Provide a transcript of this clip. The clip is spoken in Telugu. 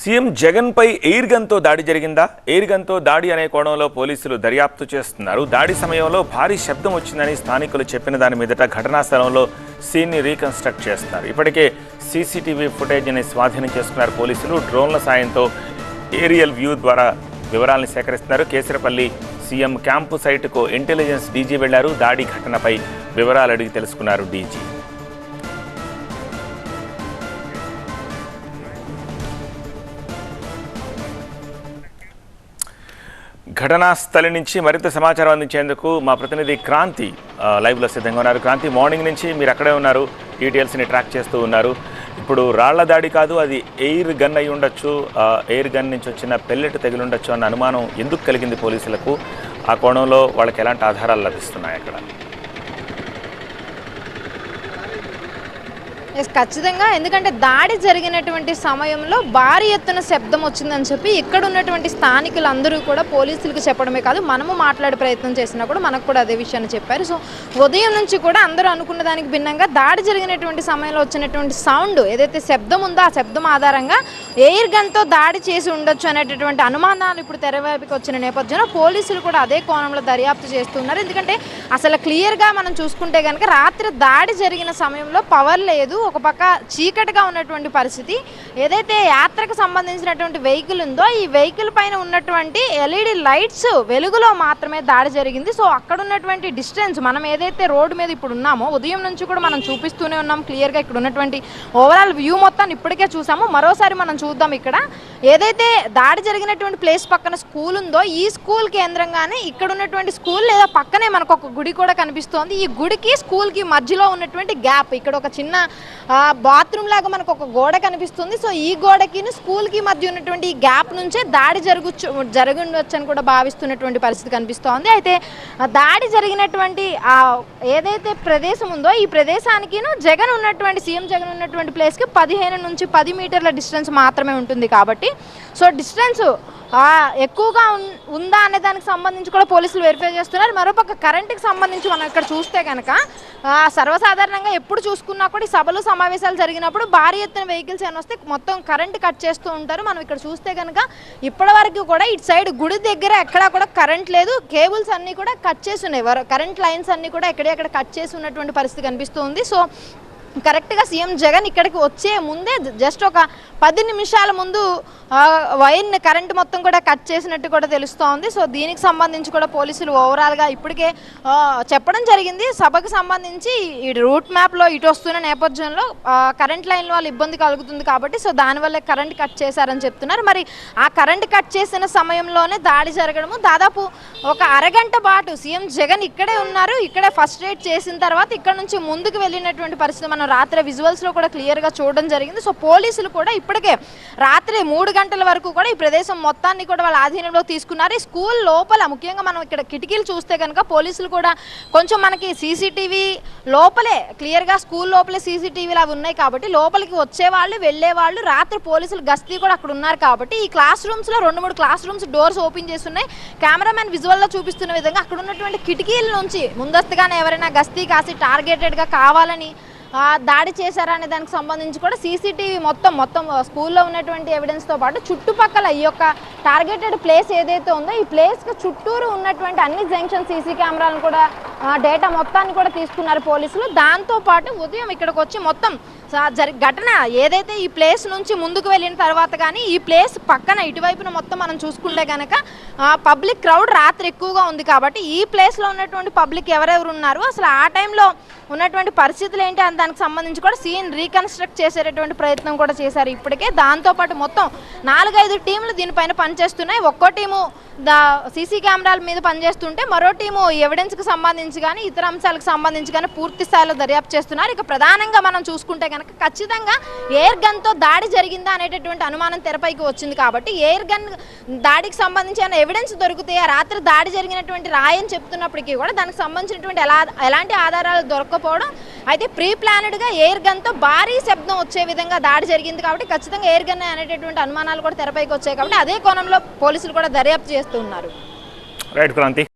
సీఎం జగన్పై ఎయిర్ గన్తో దాడి జరిగిందా? ఎయిర్ గన్తో దాడి అనే కోణంలో పోలీసులు దర్యాప్తు చేస్తున్నారు. దాడి సమయంలో భారీ శబ్దం వచ్చిందని స్థానికులు చెప్పిన దాని మీదట ఘటనా స్థలంలో సీన్ని రీకన్స్ట్రక్ట్ చేస్తున్నారు. ఇప్పటికే సీసీటీవీ ఫుటేజ్ని స్వాధీనం చేసుకున్నారు పోలీసులు. డ్రోన్ల సాయంతో ఏరియల్ వ్యూ ద్వారా వివరాలను సేకరిస్తున్నారు. కేసరపల్లి సీఎం క్యాంపు సైట్కు ఇంటెలిజెన్స్ డీజీ వెళ్ళారు. దాడి ఘటనపై వివరాలు అడిగి తెలుసుకున్నారు డీజీ. ఘటనా స్థలి నుంచి మరింత సమాచారం అందించేందుకు మా ప్రతినిధి క్రాంతి లైవ్లో సిద్ధంగా ఉన్నారు. క్రాంతి మార్నింగ్ నుంచి మీరు అక్కడే ఉన్నారు. డీటెయిల్స్ని ట్రాక్ చేస్తూ ఉన్నారు. ఇప్పుడు రాళ్ళ దాడి కాదు అది ఎయిర్ గన్ అయి ఉండొచ్చు ఎయిర్ గన్ నుంచి వచ్చిన పెల్లెట్ తగిలి ఉండొచ్చు అన్న అనుమానం ఎందుకు కలిగింది పోలీసులకు? ఆ కోణంలో వాళ్ళకి ఎలాంటి ఆధారాలు లభిస్తున్నాయి అక్కడ? ఖచ్చితంగా. ఎందుకంటే దాడి జరిగినటువంటి సమయంలో భారీ ఎత్తున శబ్దం వచ్చిందని చెప్పి ఇక్కడ ఉన్నటువంటి స్థానికులందరూ కూడా పోలీసులకు చెప్పడమే కాదు మనము మాట్లాడే ప్రయత్నం చేసినా కూడా మనకు కూడా అదే విషయాన్ని చెప్పారు. సో ఉదయం నుంచి కూడా అందరూ అనుకున్న దానికి భిన్నంగా దాడి జరిగినటువంటి సమయంలో వచ్చినటువంటి సౌండ్ ఏదైతే శబ్దం ఉందో ఆ శబ్దం ఆధారంగా ఎయిర్ గన్తో దాడి చేసి ఉండొచ్చు అనేటటువంటి అనుమానాలు ఇప్పుడు తెరవైపుకి వచ్చిన నేపథ్యంలో పోలీసులు కూడా అదే కోణంలో దర్యాప్తు చేస్తున్నారు ఎందుకంటే అసలు క్లియర్గా మనం చూసుకుంటే కనుక రాత్రి దాడి జరిగిన సమయంలో పవర్ లేదు ఒక పక్క చీకటిగా ఉన్నటువంటి పరిస్థితి. ఏదైతే యాత్రకు సంబంధించినటువంటి వెహికల్ ఉందో ఈ వెహికల్ పైన ఉన్నటువంటి ఎల్ఈడి లైట్స్ వెలుగులో మాత్రమే దాడి జరిగింది. సో అక్కడ ఉన్నటువంటి డిస్టెన్స్ మనం ఏదైతే రోడ్డు మీద ఇప్పుడు ఉన్నామో ఉదయం నుంచి కూడా మనం చూపిస్తూనే ఉన్నాం క్లియర్గా ఇక్కడ ఉన్నటువంటి ఓవరాల్ వ్యూ మొత్తాన్ని ఇప్పటికే చూసాము. మరోసారి మనం చూద్దాం ఇక్కడ. ఏదైతే దాడి జరిగినటువంటి ప్లేస్ పక్కన స్కూల్ ఉందో ఈ స్కూల్ కేంద్రంగానే ఇక్కడ ఉన్నటువంటి స్కూల్ లేదా పక్కనే మనకు ఒక గుడి కూడా కనిపిస్తోంది. ఈ గుడికి స్కూల్కి మధ్యలో ఉన్నటువంటి గ్యాప్. ఇక్కడ ఒక చిన్న బాత్రూమ్ లాగా మనకు ఒక గోడ కనిపిస్తుంది. సో ఈ గోడకి స్కూల్కి మధ్య ఉన్నటువంటి ఈ గ్యాప్ నుంచే దాడి జరుగుచ్చు జరగవచ్చు అని కూడా భావిస్తున్నటువంటి పరిస్థితి కనిపిస్తోంది. అయితే దాడి జరిగినటువంటి ఆ ఏదైతే ప్రదేశం ఉందో ఈ ప్రదేశానికి జగన్ ఉన్నటువంటి సీఎం జగన్ ఉన్నటువంటి ప్లేస్కి పదిహేను నుంచి పది మీటర్ల డిస్టెన్స్ మాత్రమే ఉంటుంది కాబట్టి. సో డిస్టెన్స్ ఎక్కువగా ఉందా అనే దానికి సంబంధించి కూడా పోలీసులు వెరిఫై చేస్తున్నారు. మరోపక్క కరెంటుకి సంబంధించి మనం ఇక్కడ చూస్తే కనుక సర్వసాధారణంగా ఎప్పుడు చూసుకున్నా కూడా ఈ సభలు సమావేశాలు జరిగినప్పుడు భారీ ఎత్తున వెహికల్స్ అని వస్తే మొత్తం కరెంట్ కట్ చేస్తూ ఉంటారు. మనం ఇక్కడ చూస్తే కనుక ఇప్పటి వరకు కూడా ఇటు సైడ్ గుడి దగ్గర ఎక్కడా కూడా కరెంట్ లేదు. కేబుల్స్ అన్నీ కూడా కట్ చేసి ఉన్నాయి. కరెంట్ లైన్స్ అన్నీ కూడా ఎక్కడెక్కడ కట్ చేసి ఉన్నటువంటి పరిస్థితి కనిపిస్తుంది సో కరెక్ట్గా సీఎం జగన్ ఇక్కడికి వచ్చే ముందే జస్ట్ ఒక పది నిమిషాల ముందు వైర్ని కరెంట్ మొత్తం కూడా కట్ చేసినట్టు కూడా తెలుస్తోంది. సో దీనికి సంబంధించి కూడా పోలీసులు ఓవరాల్గా ఇప్పటికే చెప్పడం జరిగింది. సభకు సంబంధించి ఈ రూట్ మ్యాప్లో ఇటు వస్తున్న నేపథ్యంలో కరెంట్ లైన్ వాళ్ళు ఇబ్బంది కలుగుతుంది కాబట్టి సో దానివల్ల కరెంట్ కట్ చేశారని చెప్తున్నారు. మరి ఆ కరెంట్ కట్ చేసిన సమయంలోనే దాడి జరగడము దాదాపు ఒక అరగంట పాటు సీఎం జగన్ ఇక్కడే ఉన్నారు. ఇక్కడే ఫస్ట్ ఎయిడ్ చేసిన తర్వాత ఇక్కడ నుంచి ముందుకు వెళ్ళినటువంటి పరిస్థితి మనం రాత్రి విజువల్స్లో కూడా క్లియర్గా చూడడం జరిగింది. సో పోలీసులు కూడా ఇప్పటికే రాత్రి మూడు గంటల వరకు కూడా ఈ ప్రదేశం మొత్తాన్ని కూడా వాళ్ళ ఆధీనంలో తీసుకున్నారు. ఈ స్కూల్ లోపల ముఖ్యంగా మనం ఇక్కడ కిటికీలు చూస్తే కనుక పోలీసులు కూడా కొంచెం మనకి సీసీటీవీ లోపలే క్లియర్గా స్కూల్ లోపలే సీసీటీవీలు అవి ఉన్నాయి కాబట్టి లోపలికి వచ్చేవాళ్ళు వెళ్ళేవాళ్ళు రాత్రి పోలీసులు గస్తీ కూడా అక్కడ ఉన్నారు కాబట్టి ఈ క్లాస్ రూమ్స్లో రెండు మూడు క్లాస్ రూమ్స్ డోర్స్ ఓపెన్ చేస్తున్నాయి. కెమెరామెన్ విజువల్లో చూపిస్తున్న విధంగా అక్కడ ఉన్నటువంటి కిటికీల నుంచి ముందస్తుగానే ఎవరైనా గస్తీ కాసి టార్గెటెడ్గా కావాలని దాడి చేశారనే దానికి సంబంధించి కూడా సీసీటీవీ మొత్తం మొత్తం స్కూల్లో ఉన్నటువంటి ఎవిడెన్స్తో పాటు చుట్టుపక్కల ఈ యొక్క టార్గెటెడ్ ప్లేస్ ఏదైతే ఉందో ఈ ప్లేస్కి చుట్టూరు ఉన్నటువంటి అన్ని జంక్షన్ సీసీ కెమెరాలను కూడా డేటా మొత్తాన్ని కూడా తీసుకున్నారు పోలీసులు. దాంతోపాటు ఉదయం ఇక్కడికి వచ్చి మొత్తం స- జరి ఘటన ఏదైతే ఈ ప్లేస్ నుంచి ముందుకు వెళ్ళిన తర్వాత కానీ ఈ ప్లేస్ పక్కన ఇటువైపున మొత్తం మనం చూసుకుంటే కనుక పబ్లిక్ క్రౌడ్ రాత్రి ఎక్కువగా ఉంది కాబట్టి ఈ ప్లేస్లో ఉన్నటువంటి పబ్లిక్ ఎవరెవరు ఉన్నారు? అసలు ఆ టైంలో ఉన్నటువంటి పరిస్థితులు ఏంటి? అని దానికి సంబంధించి కూడా సీన్ రీకన్స్ట్రక్ట్ చేసేటటువంటి ప్రయత్నం కూడా చేశారు ఇప్పటికే. దాంతోపాటు మొత్తం నాలుగైదు టీంలు దీనిపైన పనిచేస్తున్నాయి. ఒక్కో టీము దా సీసీ కెమెరాల మీద పనిచేస్తుంటే మరో టీము ఎవిడెన్స్కి సంబంధించి కానీ ఇతర అంశాలకు సంబంధించి కానీ పూర్తి స్థాయిలో దర్యాప్తు చేస్తున్నారు. ఇక ప్రధానంగా మనం చూసుకుంటే కనుక ఖచ్చితంగా ఎయిర్ గన్తో దాడి జరిగిందా అనేటటువంటి అనుమానం తెరపైకి వచ్చింది కాబట్టి ఎయిర్ గన్ దాడికి సంబంధించి ఏమైనా ఎవిడెన్స్ దొరికితే రాత్రి దాడి జరిగినటువంటి రాయని చెప్తున్నప్పటికీ కూడా దానికి సంబంధించినటువంటి ఎలా ఎలాంటి ఆధారాలు దొరకకపోవడం అయితే ప్రీ ప్లానెడ్గా ఎయిర్ గన్తో భారీ శబ్దం వచ్చే విధంగా దాడి జరిగింది కాబట్టి ఖచ్చితంగా ఎయిర్ గన్ అనేటటువంటి అనుమానాలు కూడా తెరపైకి వచ్చాయి కాబట్టి అదే కోణంలో పోలీసులు కూడా దర్యాప్తు చేస్తున్నారు. రైట్ క్రాంతి.